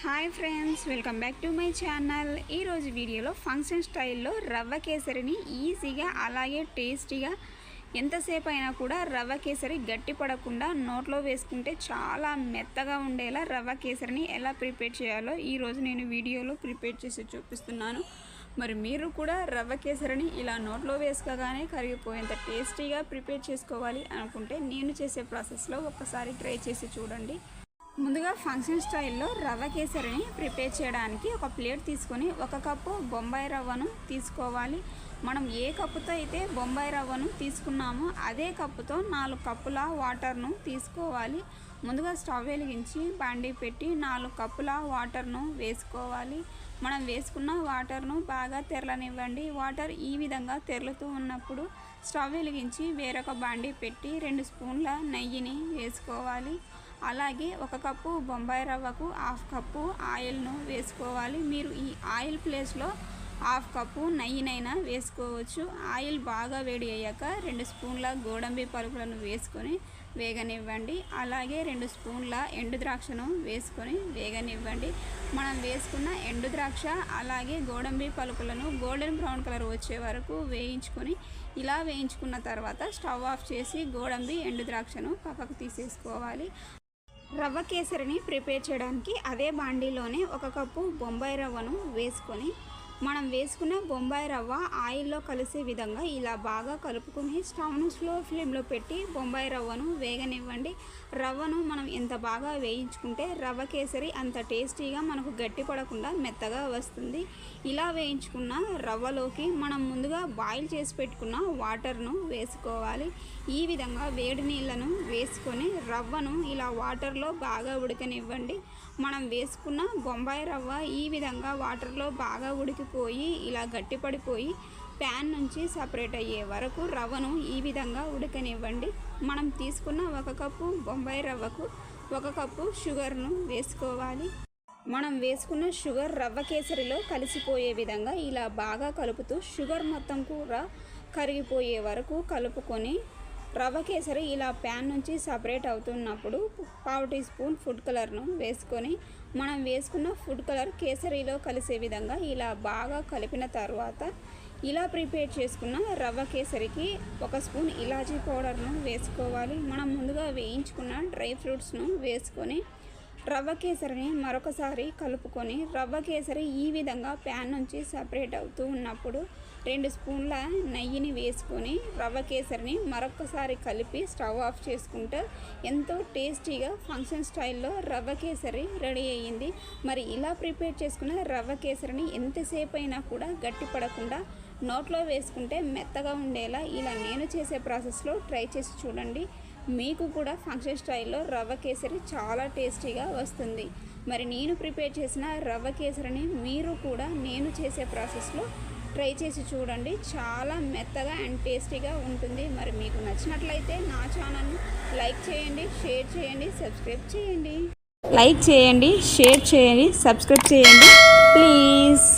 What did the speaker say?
Hi friends welcome back to my channel. ఈరోజు వీడియోలో function స్టైల్లో రవ్వ కేసరిని ఈజీగా అలాగే టేస్టీగా ఎంతసేపు అయినా కూడా రవ్వ కేసరి గట్టి పడకుండా నోట్లో వేసుకుంటే చాలా మెత్తగా ఉండేలా రవ్వ కేసరిని ఎలా ప్రిపేర్ చేయాలో ఈరోజు నేను వీడియోలో ప్రిపేర్ చేసి చూపిస్తున్నాను. మరి మీరు కూడా రవ్వ కేసరిని ఇలా నోట్లో వేసుకోగానే కరిగిపోయేంత టేస్టీగా ప్రిపేర్ చేసుకోవాలి అనుకుంటే నేను చేసే ప్రాసెస్లో ఒక్కసారి ట్రై చేసి చూడండి. ముందుగా ఫంక్షన్ స్టైల్లో రవ్వ కేసరిని ప్రిపేర్ చేయడానికి ఒక ప్లేట్ తీసుకొని ఒక కప్పు బొంబాయి రవ్వను తీసుకోవాలి. మనం ఏ కప్పుతో అయితే బొంబాయి రవ్వను తీసుకున్నామో అదే కప్పుతో నాలుగు కప్పుల వాటర్ను తీసుకోవాలి. ముందుగా స్టవ్ వెలిగించి బండి పెట్టి నాలుగు కప్పుల వాటర్ను వేసుకోవాలి. మనం వేసుకున్న వాటర్ను బాగా తెరలనివ్వండి. వాటర్ ఈ విధంగా తెరలుతూ ఉన్నప్పుడు స్టవ్ వెలిగించి వేరొక బండి పెట్టి రెండు స్పూన్ల నెయ్యిని వేసుకోవాలి. అలాగే ఒక కప్పు బొంబాయి రవ్వకు హాఫ్ కప్పు ఆయిల్ను వేసుకోవాలి. మీరు ఈ ఆయిల్ ప్లేస్లో హాఫ్ కప్పు నెయ్యినైనా వేసుకోవచ్చు. ఆయిల్ బాగా వేడి అయ్యాక రెండు స్పూన్ల గోడంబి పలుకులను వేసుకొని వేగనివ్వండి. అలాగే రెండు స్పూన్ల ఎండు ద్రాక్షను వేసుకొని వేగనివ్వండి. మనం వేసుకున్న ఎండు ద్రాక్ష అలాగే గోడంబి పలుకులను గోల్డెన్ బ్రౌన్ కలర్ వచ్చే వరకు వేయించుకొని ఇలా వేయించుకున్న తర్వాత స్టవ్ ఆఫ్ చేసి గోడంబి ఎండు ద్రాక్షను పక్కకు తీసేసుకోవాలి. రవ్వ కేసరిని ప్రిపేర్ చేయడానికి అదే బాండీలోనే ఒక కప్పు బొంబాయి రవ్వను వేసుకొని మనం వేసుకున్న బొంబాయి రవ్వ ఆయిల్లో కలిసే విధంగా ఇలా బాగా కలుపుకొని స్టవ్ను స్లో ఫ్లేమ్లో పెట్టి బొంబాయి రవ్వను వేగనివ్వండి. రవ్వను మనం ఎంత బాగా వేయించుకుంటే రవ్వ కేసరి అంత టేస్టీగా మనకు గట్టి పడకుండా మెత్తగా వస్తుంది. ఇలా వేయించుకున్న రవ్వలోకి మనం ముందుగా బాయిల్ చేసి పెట్టుకున్న వాటర్ను వేసుకోవాలి. ఈ విధంగా వేడి నీళ్ళను వేసుకొని రవ్వను ఇలా వాటర్లో బాగా ఉడకనివ్వండి. మనం వేసుకున్న బొంబాయి రవ్వ ఈ విధంగా వాటర్లో బాగా ఉడికి పోయి ఇలా గట్టిపడిపోయి ప్యాన్ నుంచి సపరేట్ అయ్యే వరకు రవ్వను ఈ విధంగా ఉడకనివ్వండి. మనం తీసుకున్న ఒక కప్పు బొంబాయి రవ్వకు ఒక కప్పు షుగర్ను వేసుకోవాలి. మనం వేసుకున్న షుగర్ రవ్వ కేసరిలో కలిసిపోయే విధంగా ఇలా బాగా కలుపుతూ షుగర్ మొత్తం కూడా కరిగిపోయే వరకు కలుపుకొని రవ్వ కేసరి ఇలా ప్యాన్ నుంచి సపరేట్ అవుతున్నప్పుడు పావు టీ స్పూన్ ఫుడ్ కలర్ను వేసుకొని మనం వేసుకున్న ఫుడ్ కలర్ కేసరిలో కలిసే విధంగా ఇలా బాగా కలిపిన తర్వాత ఇలా ప్రిపేర్ చేసుకున్న రవ్వ కేసరికి ఒక స్పూన్ ఇలాచీ పౌడర్ను వేసుకోవాలి. మనం ముందుగా వేయించుకున్న డ్రై ఫ్రూట్స్ను వేసుకొని రవ్వ కేసరిని మరొకసారి కలుపుకొని రవ్వ కేసరి ఈ విధంగా ప్యాన్ నుంచి సపరేట్ అవుతూ ఉన్నప్పుడు రెండు స్పూన్ల నెయ్యిని వేసుకొని రవ్వ కేసరిని మరొకసారి కలిపి స్టవ్ ఆఫ్ చేసుకుంటే ఎంతో టేస్టీగా ఫంక్షన్ స్టైల్లో రవ్వ కేసరి రెడీ అయ్యింది. మరి ఇలా ప్రిపేర్ చేసుకున్న రవ్వ కేసరిని ఎంతసేపు అయినా కూడా గట్టి పడకుండా నోట్లో వేసుకుంటే మెత్తగా ఉండేలా ఇలా నేను చేసే ప్రాసెస్లో ట్రై చేసి చూడండి. మీకు కూడా ఫంక్షన్ స్టైల్లో రవ్వ కేసరి చాలా టేస్టీగా వస్తుంది. మరి నేను ప్రిపేర్ చేసిన రవ్వ కేసరిని మీరు కూడా నేను చేసే ప్రాసెస్లో ట్రై చేసి చూడండి. చాలా మెత్తగా అండ్ టేస్టీగా ఉంటుంది. మరి మీకు నచ్చినట్లయితే నా ఛానల్ని లైక్ చేయండి షేర్ చేయండి సబ్స్క్రైబ్ చేయండి. లైక్ చేయండి షేర్ చేయండి సబ్స్క్రైబ్ చేయండి. ప్లీజ్.